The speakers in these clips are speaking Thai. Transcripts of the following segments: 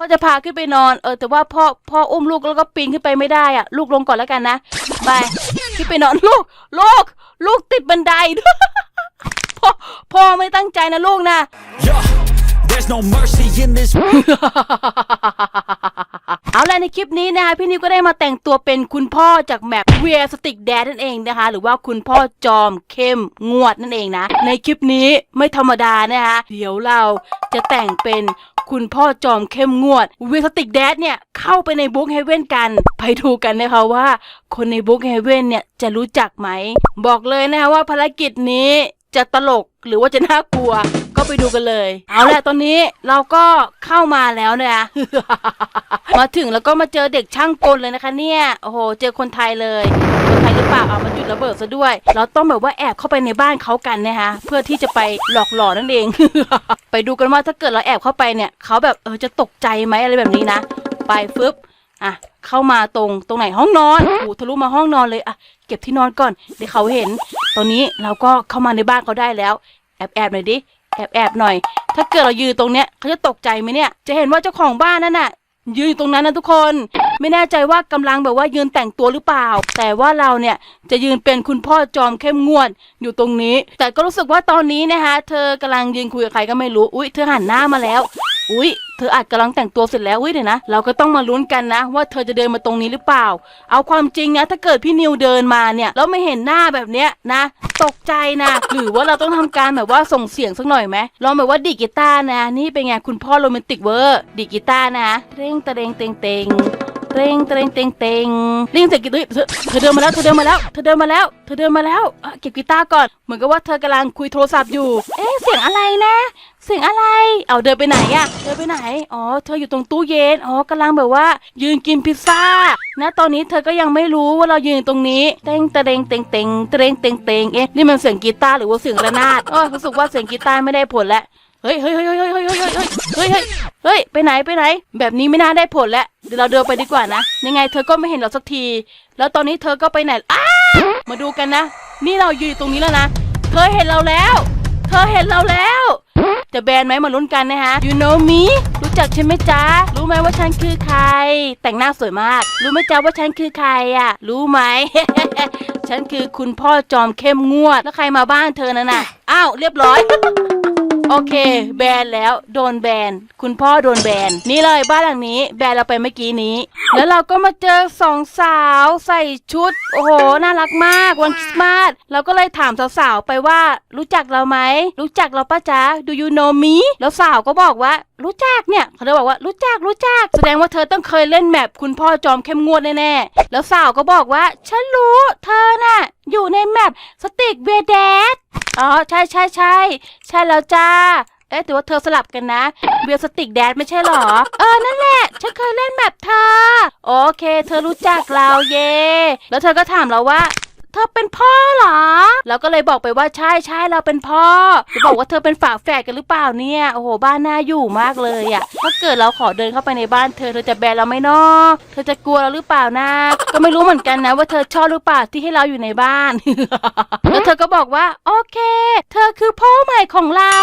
พ่อจะพาขึ้นไปนอนเออแต่ว่าพ่อพ่ออุ้มลูกแล้วก็ปีนขึ้นไปไม่ได้อะ ลูกลงก่อนแล้วกันนะไปขึ้นไปนอนลูกลูกลูกติดบันไดพ่อพ่อไม่ตั้งใจนะลูกนะ Yeah, there's no mercy in this. เอาละในคลิปนี้นะคะพี่นิวก็ได้มาแต่งตัวเป็นคุณพ่อจากแมปเวียสติกแดดนั่นเองนะคะ หรือว่าคุณพ่อจอมเข้มงวดนั่นเองนะ ในคลิปนี้ไม่ธรรมดานะคะเดี๋ยวเราจะแต่งเป็น คุณพ่อจอมเข้มงวดเวีสติกแดดเนี่ยเข้าไปในบุ๊กเฮเว่นกัน ไปดูกันนะคะว่า คนในบุ๊กเฮเว่นเนี่ยจะรู้จักไหม บอกเลยนะคะว่าภารกิจนี้จะตลกหรือว่าจะน่ากลัว ก็ไปดูกันเลย เอาละตอนนี้เราก็เข้ามาแล้วนะคะมาถึงแล้วก็มาเจอเด็กช่างกลเลยนะคะ เนี่ย โอ้โห เจอคนไทยเลย คนไทยหรือเปล่าเอามาจุดระเบิดซะด้วย เราต้องแบบว่าแอบเข้าไปในบ้านเขากันนะคะเพื่อที่จะไปหลอกหลอนนั่นเอง ไปดูกันว่าถ้าเกิดเราแอบเข้าไปเนี่ยเขาแบบเออจะตกใจไหมอะไรแบบนี้นะ ไปฟึบอะเข้ามาตรงตรงไหนห้องนอนโอ้ทะลุมาห้องนอนเลยอะเก็บที่นอนก่อนเดี๋ยวเขาเห็น ตอนนี้เราก็เข้ามาในบ้านเขาได้แล้ว แอบแอบหน่อยดิแอบแอบหน่อย ถ้าเกิดเรายืนตรงเนี้ยเขาจะตกใจไหมเนี่ย จะเห็นว่าเจ้าของบ้านนั่นน่ะ ยืนอยู่ตรงนั้นนะทุกคน ไม่แน่ใจว่ากำลังแบบว่ายืนแต่งตัวหรือเปล่า แต่ว่าเราเนี่ยจะยืนเป็นคุณพ่อจอมเข้มงวดอยู่ตรงนี้ แต่ก็รู้สึกว่าตอนนี้นะคะ เธอกำลังยืนคุยกับใครก็ไม่รู้ อุ้ยเธอหันหน้ามาแล้ว อุ้ยเธออาจกำลังแต่งตัวเสร็จแล้วอุ้ยเดี๋ยวนะ เราก็ต้องมาลุ้นกันนะ ว่าเธอจะเดินมาตรงนี้หรือเปล่า เอาความจริงนะ ถ้าเกิดพี่นิวเดินมาเนี่ยแล้วไม่เห็นหน้าแบบเนี้ยนะ ตกใจนะ หรือว่าเราต้องทำการแบบว่าส่งเสียงสักหน่อยไหมลองแบบว่าดีดกีตาร์นะ นี่เป็นไงคุณพ่อโรแมนติกเวอร์ดีดกีตาร์นะเร่งตะเรงเตงเต็ง เร่งตะเรงเตงเต็งเร่งเสร็จกีตาร์เธอเธอเดินมาแล้วเธอเดินมาแล้วเธอเดินมาแล้วเธอเดินมาแล้วเก็บกีตาร์ก่อน เหมือนกับว่าเธอกำลังคุยโทรศัพท์อยู่ เอ๊ะเสียงอะไรนะ เสียงอะไร เอาเดินไปไหนอะเดินไปไหน อ๋อเธออยู่ตรงตู้เย็น อ๋อกำลังแบบว่า ยืนกินพิซซ่านะตอนนี้เธอก็ยังไม่รู้ว่าเรายืนตรงนี้ เต้งตะเรงเตงเตงเตรงเตงเตงเอ๊ะนี่มันเสียงกีตาร์หรือว่าเสียงระนาดเออรู้สึกว่าเสียงกีตาร์ไม่ได้ผลแล้ว เฮ้ยเฮ้ยเฮ้ยเฮ้ยเฮ้ยเฮ้ยเฮ้ยเฮ้ยเฮ้ยไปไหนไปไหน แบบนี้ไม่น่าได้ผลแล้วเดี๋ยวเราเดินไปดีกว่านะยังไงเธอก็ไม่เห็นเราสักที แล้วตอนนี้เธอก็ไปไหนอ้ามาดูกันนะ นี่เราอยู่ตรงนี้แล้วนะ เธอเห็นเราแล้ว เธอเห็นเราแล้ว จะแบนไหมมาลุ้นกันนะฮะ you know me รู้จักฉันไหมจ๊ะ รู้ไหมว่าฉันคือใคร แต่งหน้าสวยมาก รู้ไหมจ๊ะว่าฉันคือใครอะ รู้ไหม ฉันคือคุณพ่อจอมเข้มงวด แล้วใครมาบ้านเธอนั่นน่ะ อ้าวเรียบร้อย โอเค แบนแล้วโดนแบนคุณพ่อโดนแบนนี่เลยบ้านหลังนี้ แบนเราไปเมื่อกี้นี้ แล้วเราก็มาเจอสองสาวใส่ชุด โอ้โห น่ารักมากวันคริสต์มาสเราก็เลยถามสาวๆไปว่า รู้จักเราไหม รู้จักเราป้าจ๊ะ do you know me แล้วสาวก็บอกว่า รู้จักเนี่ยเขาเลยบอกว่ารู้จักรู้จัก แสดงว่าเธอต้องเคยเล่นแมปคุณพ่อจอมเข้มงวดแน่ๆแล้วสาวก็บอกว่า ฉันรู้ เธอน่ะ อยู่ในแมปสติกเบเดด อ๋อ ใช่ใช่ใช่ใช่แล้วจ้า เอ๊ะแต่ว่าเธอสลับกันนะเบียสติกแดดไม่ใช่หรอ เออ นั่นแหละ ฉันเคยเล่นแบบเธอ โอเค เธอรู้จักเราเย่แล้วเธอก็ถามเราว่า เธอเป็นพ่อเหรอเราก็เลยบอกไปว่าใช่ใช่เราเป็นพ่อจะบอกว่าเธอเป็นฝาแฝดกันหรือเปล่าเนี่ยโอ้โหบ้านน่าอยู่มากเลยอะถ้าเกิดเราขอเดินเข้าไปในบ้านเธอเธอจะแบนเราไหมเนาะเธอจะกลัวเราหรือเปล่านะก็ไม่รู้เหมือนกันนะว่าเธอชอบหรือเปล่าที่ให้เราอยู่ในบ้านแล้วเธอก็บอกว่า โอเค เธอคือพ่อ ใหม่ของเรา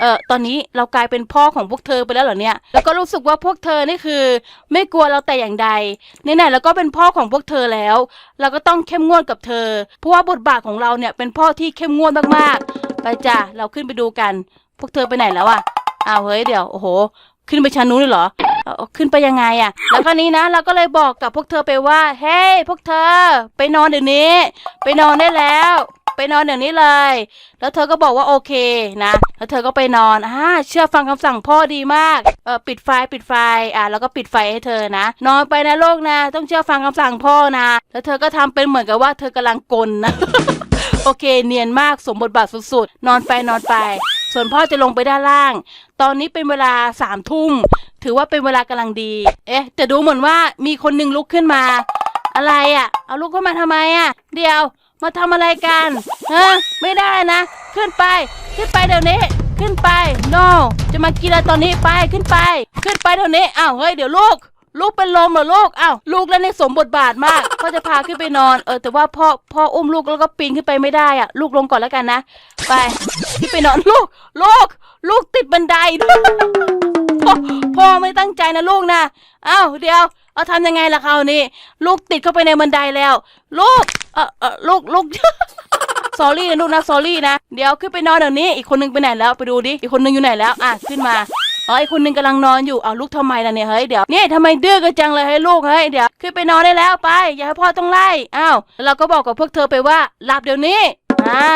เออตอนนี้เรากลายเป็นพ่อของพวกเธอไปแล้วเหรอเนี่ย แล้วก็รู้สึกว่าพวกเธอนี่คือ ไม่กลัวเราแต่อย่างใดไหนๆแล้วก็เป็นพ่อของพวกเธอแล้ว เราก็ต้องเข้มงวดกับเธอ เพราะว่าบทบาทของเราเนี่ยเป็นพ่อที่เข้มงวดมากๆ ไปจ้ะ เราขึ้นไปดูกัน พวกเธอไปไหนแล้วอะอ้าวเฮ้ยเดี๋ยว โอ้โห ขึ้นไปชั้นนู้นเลยเหรอขึ้นไปยังไงอะแล้วคราวนี้นะ เราก็เลยบอกกับพวกเธอไปว่า เฮ้ยพวกเธอ ไปนอนเดี๋ยวนี้ ไปนอนได้แล้ว ไปนอนเดี๋ยวนี้เลย แล้วเธอก็บอกว่าโอเคนะ แล้วเธอก็ไปนอนอ่าเชื่อฟังคำสั่งพ่อดีมากเออปิดไฟปิดไฟอ่าแล้วก็ปิดไฟให้เธอนะ นอนไปนะโลกนะ ต้องเชื่อฟังคำสั่งพ่อนะ แล้วเธอก็ทำเป็นเหมือนกับว่าเธอกำลังกลนะโอเค เนียนมากสมบทบาทสุดๆ นอนไปนอนไป ส่วนพ่อจะลงไปด้านล่าง ตอนนี้เป็นเวลาสามทุ่ม ถือว่าเป็นเวลากำลังดี เอ๊ะ แต่ดูเหมือนว่ามีคนหนึ่งลุกขึ้นมา อะไรอะ่ะ เอาลุกขึ้นมาทำไมอะ่ะ เดี๋ยว มาทำอะไรกันฮะไม่ได้นะ ขึ้นไป ขึ้นไปเดี๋ยวนี้ ขึ้นไป no จะมากินอะไรตอนนี้ไปขึ้นไป ขึ้นไปเดี๋ยวนี้อ้าวเฮ้ยเดี๋ยวลูก ลูกเป็นลมเหรอลูกอ้าวลูกแล้วในสมบทบาทมากพ่อจะพาขึ้นไปนอน เออแต่ว่าพ่อพ่ออุ้มลูกแล้วก็ปีนขึ้นไปไม่ได้อะลูกลงก่อนแล้วกันนะ ไปขึ้นไปนอนลูก ลูก ลูกติดบันไดพ่อไม่ตั้งใจนะลูกนะอ้าวเดี๋ยวเอาทำยังไงล่ะคราวนี้ ลูกติดเข้าไปในบันไดแล้ว ลูก เออเออลูกลูก สอรี่นะลูกนะสอรี่นะ เดี๋ยวขึ้นไปนอนเดี๋ยวนี้ อีกคนนึงไปไหนแล้ว ไปดูดิ อีกคนนึงอยู่ไหนแล้ว อะ ขึ้นมาอ๋ออีกคนนึงกำลังนอนอยู่ เอาลูกทำไมล่ะเนี่ย เฮ้ย เดี๋ยวนี่ทำไมดื้อกันจังเลยเฮ้ยลูก เฮ้ย เดี๋ยว ขึ้นไปนอนได้แล้วไป อย่าให้พ่อต้องไล่ อ้าวแล้วเราก็บอกกับพวกเธอไปว่าหลับเดี๋ยวนี้ อ่า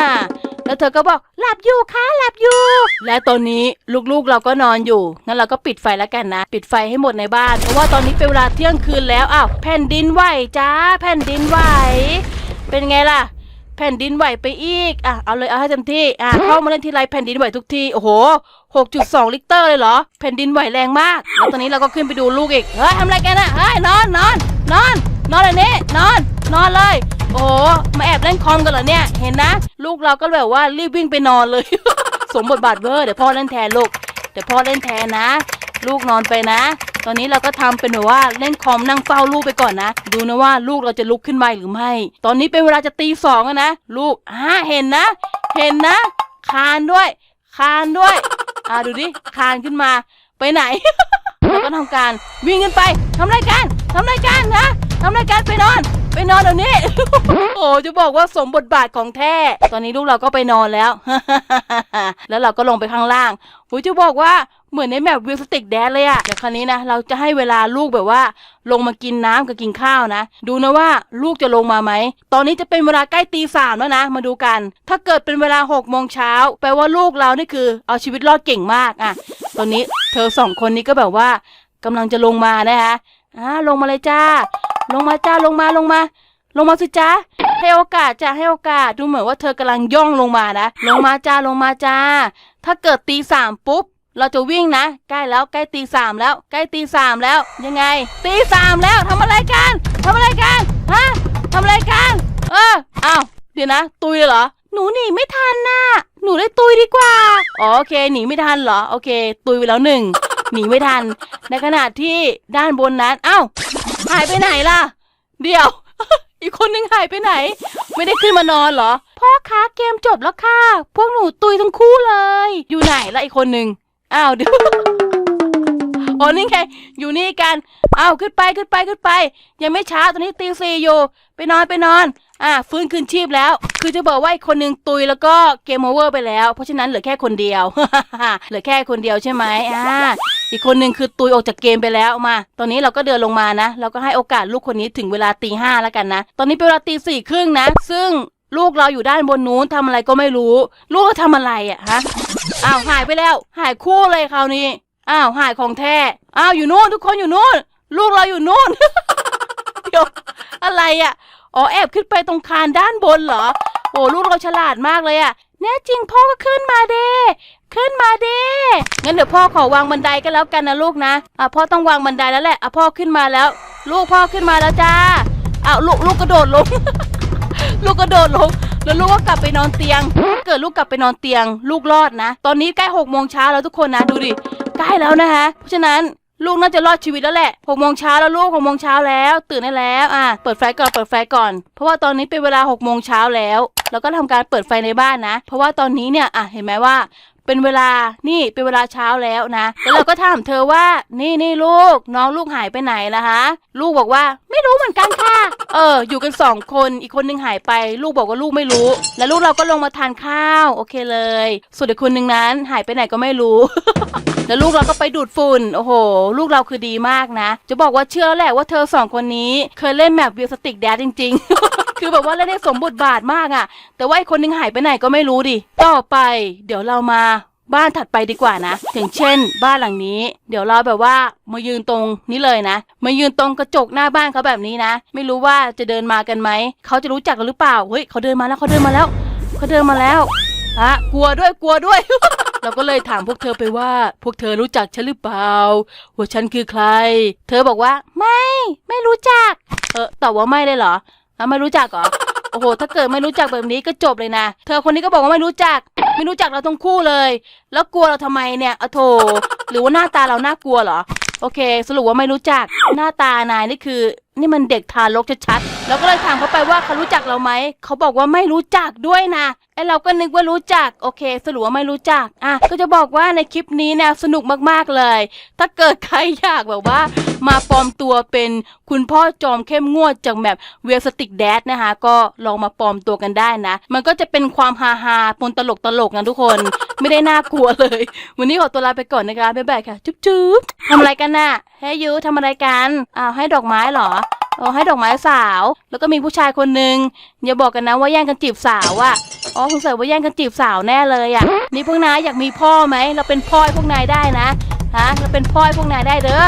แล้วเธอก็บอกหลับอยู่ค่ะหลับอยู่ และตอนนี้ลูกๆเราก็นอนอยู่ งั้นเราก็ปิดไฟแล้วกันนะ ปิดไฟให้หมดในบ้าน เพราะว่าตอนนี้เป็นเวลาเที่ยงคืนแล้ว อ้าว แผ่นดินไหวจ้า แผ่นดินไหว เป็นไงล่ะ แผ่นดินไหวไปอีก อะ เอาเลย เอาให้เต็มที่ อะ เข้ามาเล่นทีไรแผ่นดินไหวทุกที โอ้โห 6.2 ลิตรเลยเหรอ แผ่นดินไหวแรงมาก แล้วตอนนี้เราก็ขึ้นไปดูลูกอีก เฮ้ยทำอะไรกันอะเฮ้ย นอน นอน นอน นอนเลยนี่นอน นอนเลย โอ้โห มาแอบเล่นคอมกันเหรอเนี่ย เห็นนะ ลูกเราก็แบบว่ารีบวิ่งไปนอนเลย สมบทบาทเวอร์ เดี๋ยวพ่อเล่นแทนลูก เดี๋ยวพ่อเล่นแทนนะ ลูกนอนไปนะ ตอนนี้เราก็ทำเป็นแบบว่าเล่นคอมนั่งเฝ้าลูกไปก่อนนะ ดูนะว่าลูกเราจะลุกขึ้นมาหรือไม่ ตอนนี้เป็นเวลาจะตีสองแล้วนะ ลูกอ่าเห็นนะ เห็นนะ คานด้วย คานด้วย อ่าดูดิ คานขึ้นมา ไปไหนแล้วก็ทำการวิ่งขึ้นไปทำรายการทำรายการนะทำรายการไปนอน ไปนอนเดี๋ยวนี้ โอ้จะบอกว่าสมบทบาทของแท้ ตอนนี้ลูกเราก็ไปนอนแล้ว แล้วเราก็ลงไปข้างล่างผมจะบอกว่าเหมือนในแมปวิวสติกแดนเลยอะแต่ครั้นี้นะ เราจะให้เวลาลูกแบบว่า ลงมากินน้ำกับกินข้าวนะ ดูนะว่าลูกจะลงมาไหม ตอนนี้จะเป็นเวลาใกล้ตีสามแล้วนะ มาดูกัน ถ้าเกิดเป็นเวลาหกโมงเช้าแปลว่าลูกเรานี่คือ เอาชีวิตรอดเก่งมากอะตอนนี้เธอสองคนนี้ก็แบบว่ากำลังจะลงมานะคะอ่าลงมาเลยจ้า ลงมาจ้าลงมาลงมา ลงมาสิจ้าให้โอกาสจ้าให้โอกาสดูเหมือนว่าเธอกำลังย่องลงมานะลงมาจ้าลงมาจ้า ถ้าเกิดตีสามปุ๊บเราจะวิ่งนะ ใกล้แล้วใกล้ตีสามแล้ว ใกล้ตีสามแล้วยังไง ตีสามแล้วทำอะไรกันทำอะไรกันฮะทำอะไรกันเอออ้าวเดี๋ยวนะ ตุยเลยเหรอ หนูหนีไม่ทันน่ะ หนูได้ตุยดีกว่าอ๋อโอเค หนีไม่ทันเหรอ โอเค ตุยไปแล้วหนึ่ง หนีไม่ทัน ในขณะที่ด้านบนนั้น เอ้า หายไปไหนล่ะ เดี๋ยว อีกคนนึงหายไปไหน ไม่ได้ขึ้นมานอนเหรอ พ่อคะเกมจบแล้วค่ะ พวกหนูตุยทั้งคู่เลย อยู่ไหนละอีกคนนึงอ้าวเดี๋ยวอ๋อนี่ไงอยู่นี่กันอ้าวขึ้นไปขึ้นไปขึ้นไป ยังไม่ช้าตอนนี้ตีสี่อยู่ ไปนอนไปนอน อ่าฟื้นคืนชีพแล้ว คือจะบอกว่าอีกคนนึงตุยแล้วก็เกมโอเวอร์ไปแล้ว เพราะฉะนั้นเหลือแค่คนเดียว เหลือแค่คนเดียวใช่ไหมอ่าอีกคนหนึ่งคือตุยออกจากเกมไปแล้วมา ตอนนี้เราก็เดินลงมานะ เราก็ให้โอกาสลูกคนนี้ถึงเวลาตีห้าแล้วกันนะ ตอนนี้เป็นเวลาตีสี่ครึ่งนะ ซึ่งลูกเราอยู่ด้านบนนู้นทำอะไรก็ไม่รู้ ลูกเราทำอะไรอะฮะ อ้าวหายไปแล้ว หายคู่เลยคราวนี้ อ้าวหายของแท้ อ้าวอยู่นู่นทุกคนอยู่นู่น ลูกเราอยู่นู่น เดี๋ยวอะไรอะ อ๋อแอบขึ้นไปตรงคานด้านบนเหรอ โอ้ลูกเราฉลาดมากเลยอะแน่จริงพ่อก็ขึ้นมาเด้ขึ้นมาเด้งั้นเดี๋ยวพ่อขอวางบันไดก็แล้วกันนะลูกนะอะพ่อต้องวางบันไดแล้วแหละอะพ่อขึ้นมาแล้ว ลูกพ่อขึ้นมาแล้วจ้าอ้าวลูกลูกกระโดดลง ลูกกระโดดลงแล้วลูกก็กลับไปนอนเตียง เกิดลูกกลับไปนอนเตียง ลูกรอดนะ ตอนนี้ใกล้หกโมงเช้าแล้วทุกคนนะดูดิ ใกล้แล้วนะคะ เพราะฉะนั้น ลูกน่าจะรอดชีวิตแล้วแหละหกโมงเช้าแล้วลูกหกโมงเช้าแล้ว ตื่นได้แล้วอะเปิดไฟก่อนเปิดไฟก่อน เพราะว่าตอนนี้เป็นเวลาหกโมงเช้าแล้ว แล้วก็ทำการเปิดไฟในบ้านนะ เพราะว่าตอนนี้เนี่ยอะเห็นไหมว่า เป็นเวลา นี่เป็นเวลาเช้าแล้วนะ แล้วเราก็ถามเธอว่า นี่นี่ลูก น้องลูกหายไปไหนล่ะฮะลูกบอกว่า ไม่รู้เหมือนกันค่ะ เออ อยู่กันสองคน อีกคนนึงหายไป ลูกบอกว่าลูกไม่รู้ แล้วลูกเราก็ลงมาทานข้าว โอเคเลย ส่วนอีกคนนึงนั้นหายไปไหนก็ไม่รู้แล้วลูกเราก็ไปดูดฝุ่น โอ้โห ลูกเราคือดีมากนะ จะบอกว่าเชื่อแล้วแหละว่าเธอสองคนนี้ เคยเล่นแมปวิวสติกแดดจริง ๆ คือแบบว่าเล่นได้สมบทบาทมากอะแต่ว่าอีกคนนึงหายไปไหนก็ไม่รู้ดิ ต่อไป เดี๋ยวเรามาบ้านถัดไปดีกว่านะ อย่างเช่น บ้านหลังนี้ เดี๋ยวเราแบบว่ามายืนตรงนี้เลยนะ มายืนตรงกระจกหน้าบ้านเขาแบบนี้นะ ไม่รู้ว่าจะเดินมากันไหม เขาจะรู้จักกันหรือเปล่า เฮ้ยเขาเดินมาแล้วเขาเดินมาแล้ว เขาเดินมาแล้วอะกลัวด้วยกลัวด้วย เราก็เลยถามพวกเธอไปว่า พวกเธอรู้จักฉันหรือเปล่า ว่าฉันคือใคร เธอบอกว่า ไม่ ไม่รู้จัก เออตอบว่าไม่เลยเหรอ อะไม่รู้จักเหรอ โอ้โห ถ้าเกิดไม่รู้จักแบบนี้ก็จบเลยนะ เธอคนนี้ก็บอกว่าไม่รู้จัก ไม่รู้จักเราทั้งคู่เลย แล้วกลัวเราทำไมเนี่ยอโถหรือว่าหน้าตาเราน่ากลัวเหรอ โอเค สรุปว่าไม่รู้จัก หน้าตานายนี่คือ นี่มันเด็กทารกชัดๆเราก็เลยถามเขาไปว่าเขารู้จักเราไหม เขาบอกว่าไม่รู้จักด้วยนะไอเราก็นึกว่ารู้จัก โอเค สรุปว่าไม่รู้จัก อะ ก็จะบอกว่าในคลิปนี้เนี่ยสนุกมากๆเลย ถ้าเกิดใครอยากแบบว่า มาปลอมตัวเป็นคุณพ่อจอมเข้มงวดจากแบบเวียสติกแดดนะคะ ก็ลองมาปลอมตัวกันได้นะ มันก็จะเป็นความฮาฮาปนตลกตลกนะทุกคน ไม่ได้น่ากลัวเลย วันนี้ขอตัวลาไปก่อนนะคะ บ๊ายบายค่ะ จุ๊บจุ๊บทำอะไรกันน่ะ ให้ยูทำอะไรกัน อ้าวให้ดอกไม้เหรอเออให้ดอกไม้สาว แล้วก็มีผู้ชายคนนึงอย่าบอกกันนะว่าแย่งกันจีบสาวอะอ๋อสงสัยว่าแย่งกันจีบสาวแน่เลยอะนี่พวกนายอยากมีพ่อไหม เราเป็นพ่อให้พวกนายได้นะ ฮะ เราเป็นพ่อให้พวกนายได้เด้อ